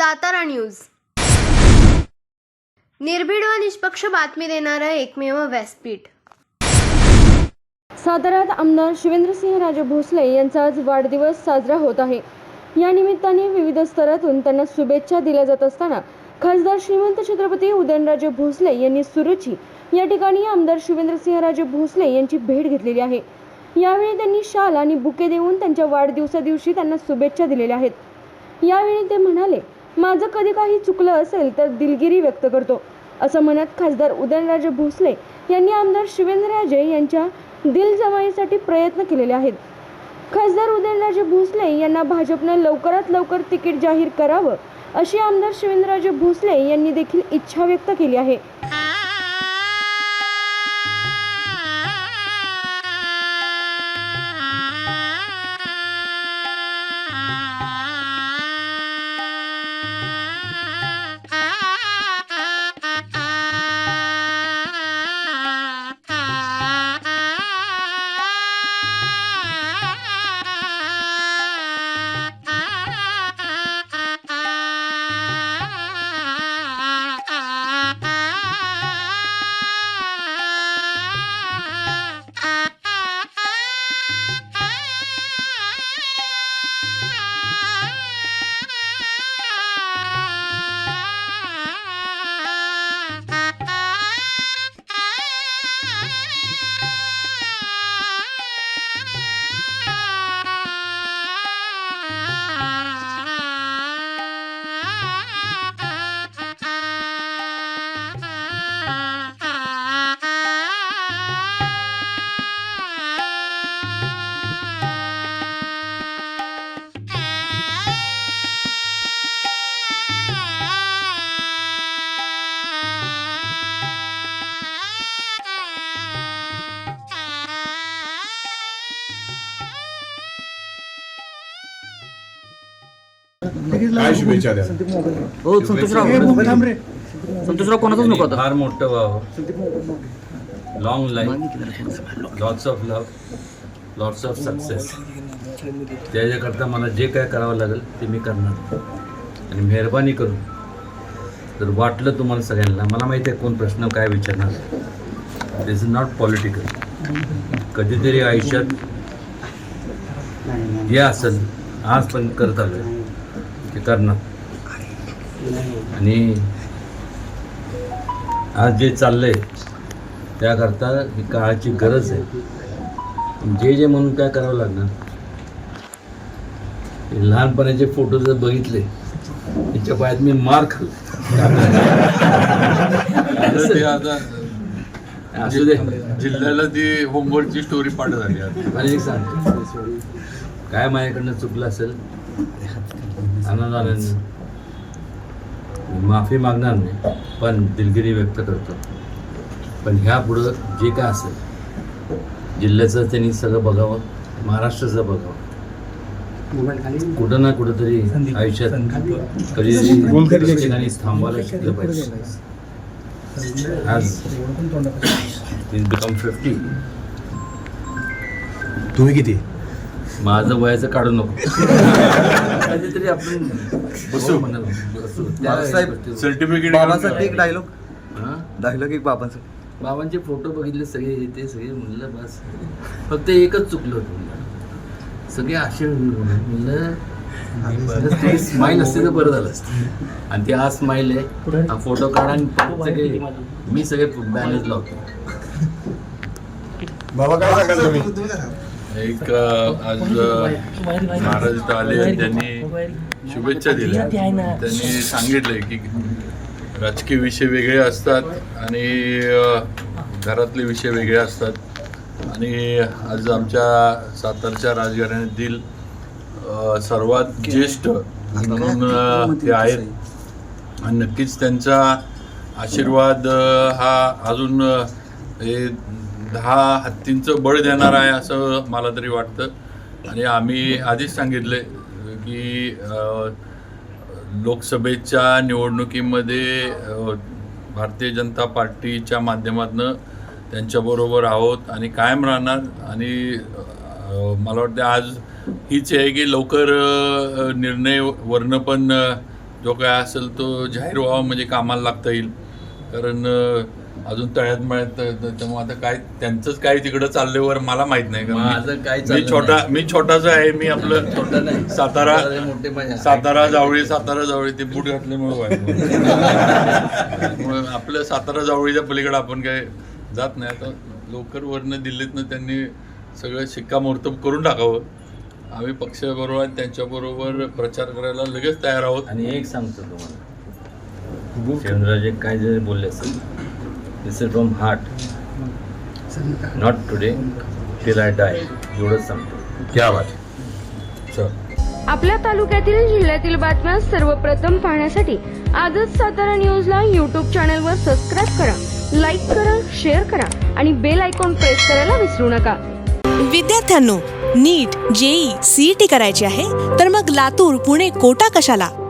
Satara news. निर्भीड व निष्पक्ष बातमी देणारं एकमेव व्यासपीठ. साताऱ्यात आमदार शिवेंद्रसिंहराजे भोसले यांचा आज वाढदिवस साजरा होत आहे. या निमित्ताने विविध स्तरातून त्यांना शुभेच्छा दिल्या जात असताना खासदार श्रीमंत छत्रपती उदयनराजे भोसले यांनी सुरुची या ठिकाणी आमदार शिवेंद्रसिंहराजे भोसले यांची भेट घेतलेली आहे. यावेळी त्यांनी शाल आणि बुके देऊन त्यांच्या वाढदिवसा दिवशी त्यांना शुभेच्छा दिलेल्या आहेत. यावेळी ते म्हणाले माझं कधी काही चुकलं असेल तर दिलगिरी व्यक्त करतो. असं म्हणत खासदार उदयनराजे भोसले यांनी आमदार शिवेंद्रराजे यांच्या दिल जमाईसाठी प्रयत्न केलेले आहेत. खासदार उदयनराजे भोसले यांना भाजपनं लवकरात लवकर तिकीट जाहीर करावं अशी आमदार शिवेंद्रराजे भोसले यांनी देखील इच्छा व्यक्त केली आहे. काय शुभेच्छा द्या. हो संतोषराव संतोषराव कोणाचाच नको आता फार मोठं व्हावं long life lots of love lots of success त्याच्याकरता मला जे काय करावं लागेल ते मी करणार. आणि मेहरबानी करून जर वाटलं तुम्हाला सगळ्यांना मला माहिती आहे कोण प्रश्न काय विचारणार. दिस इज नॉट पॉलिटिकल कधीतरी आयुष्यात जे असेल आज पण करत आलं ते करणार. आणि आज जे चाललंय त्याकरता ही काळाची गरज आहे. जे जे म्हणून काय करावं लागणार? लहानपणाचे फोटो जर बघितले त्याच्या पायात मी मार खाल्ला. असू दे. जिल्ह्याला ती होमवर्कची स्टोरी पाठ झाली मला एक सांग काय माझ्याकडनं चुकलं असेल आनंदानंद माफी मागणार नाही पण दिलगिरी व्यक्त करतो. पण ह्या पुढं जे काय असेल जिल्ह्याचं त्यांनी सगळं बघावं महाराष्ट्राचं बघावं. कुठं ना कुठंतरी आयुष्यात कधी ठिकाणी थांबवायला शिकलं पाहिजे. आज बिकम फिफ्टी तुम्ही किती? माझं वयाचं काढू नको. कधीतरी आपण बसू. म्हणाल. बसू. त्या. सर्टिफिकेट बाबासाठी एक डायलॉग हा? डायलॉग एक बाबांचा. बाबांचे फोटो बघितले सगळे ते सगळे म्हणलं बस. फक्त एकच चुकलं होतं म्हणलं. सगळे असे म्हणलं स्माईल असते तर बरं झालं असतं. आणि ती आज स्माईल आहे. हा फोटो काढा आणि सगळे मी सगळे बॅनर्स लावतो. बाबा काय सांगाल तुम्ही एक आज महाराज आले आणि त्यांनी शुभेच्छा दिल्या. त्यांनी सांगितलंय की राजकीय विषय वेगळे असतात आणि घरातले विषय वेगळे असतात. आणि आज आमच्या सातारच्या राजघराण्यातील सर्वात ज्येष्ठ म्हणून ते आहेत. आणि नक्कीच त्यांचा आशीर्वाद हा अजून हे दहा हत्तींचं बळ देणार आहे असं मला तरी वाटतं. आणि आम्ही आधीच सांगितले की लोकसभेच्या निवडणुकीमध्ये भारतीय जनता पार्टीच्या माध्यमातून त्यांच्याबरोबर आहोत आणि कायम राहणार. आणि मला वाटतं आज हीच आहे की लवकर निर्णय वर्ण पण जो काय असेल तो जाहीर व्हावा म्हणजे कामाला लागता येईल. कारण अजून तळ्यात मळ्यात त- त्यामुळे आता काय त्यांचंच काय तिकडं चालल्यावर मला माहीत नाही. कारण माझं मी- काय मी छोटा. मी छोटासा आहे मी आपलं छोटा नाही. सातारा सातारा जावळी सातारा जावळी ते बूट घातल्यामुळे आपल्या सातारा जावळीच्या पलीकडे आपण काय जात नाही. आता लोकर वरनं दिल्लीतनं त्यांनी सगळं शिक्कामोर्तब करून टाकावं. आम्ही पक्षाबरोबर आणि त्यांच्याबरोबर प्रचार करायला लगेच तयार आहोत. आणि एक सांगतो तुम्हाला. काय जरी बोलले असेल this is from heart not today till I die एवढंच सांगतो. क्या बात चल आपल्या तालुक्यातील जिल्ह्यातील बातम्या सर्वप्रथम पाहण्यासाठी आजच सातारा न्यूजला यूट्यूब चॅनलवर सबस्क्राईब करा लाईक करा शेअर करा आणि बेल आयकॉन प्रेस करायला विसरू नका. विद्यार्थ्यांनो नीट जेई सीईटी करायची आहे तर मग लातूर पुणे कोटा कशाला?